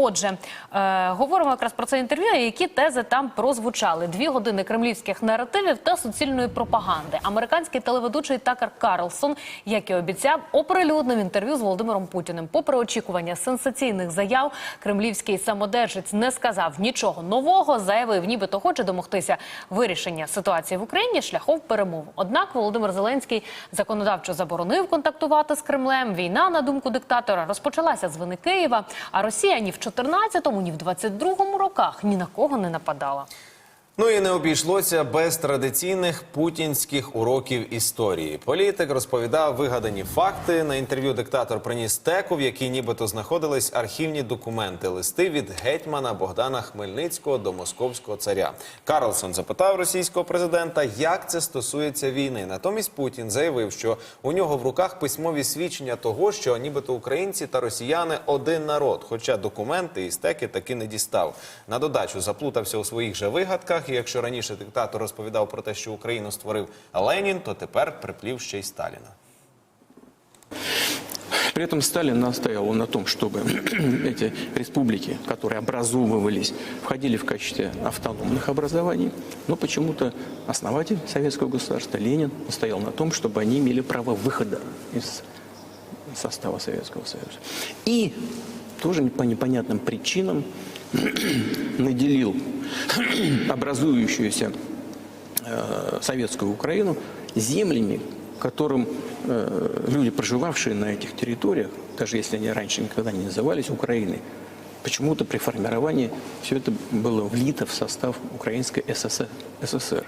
Отже, е, говоримо якраз про це інтерв'ю, які тези там прозвучали. Дві години кремлівських наративів та суцільної пропаганди. Американський телеведучий Такер Карлсон, як і обіцяв, оприлюднив інтерв'ю з Володимиром Путіним. Попри очікування сенсаційних заяв, кремлівський самодержець не сказав нічого нового. Заявив, нібито хоче домогтися вирішення ситуації в Україні шляхом перемов. Однак Володимир Зеленський законодавчо заборонив контактувати з Кремлем. Війна, на думку диктатора, розпочалася з вини Києва. А Росія ні в 14-му, ні в 22-му роках ні на кого не нападала. Ну і не обійшлося без традиційних путінських уроків історії. Політик розповідав вигадані факти. На інтерв'ю диктатор приніс теку, в якій нібито знаходились архівні документи, листи від гетьмана Богдана Хмельницького до московського царя. Карлсон запитав російського президента, як це стосується війни. Натомість Путін заявив, що у нього в руках письмові свідчення того, що нібито українці та росіяни один народ. Хоча документи і стеки таки не дістав. На додачу заплутався у своїх же вигадках. І якщо раніше диктатор розповідав про те, що Україну створив Ленін, то тепер приплів ще й Сталіна. При этом Сталин настаивал на том, чтобы эти республики, которые образовывались, входили в качестве автономных образований, но почему-то основатель советского государства Ленин настоял на том, чтобы они имели право выхода из состава Советского Союза. И тоже по непонятным причинам наделил образующуюся э, советскую Украину землями, которым э, люди, проживавшие на этих территориях, даже если они раньше никогда не назывались Украиной, почему-то при формировании все это было влито в состав Украинской СССР. СССР.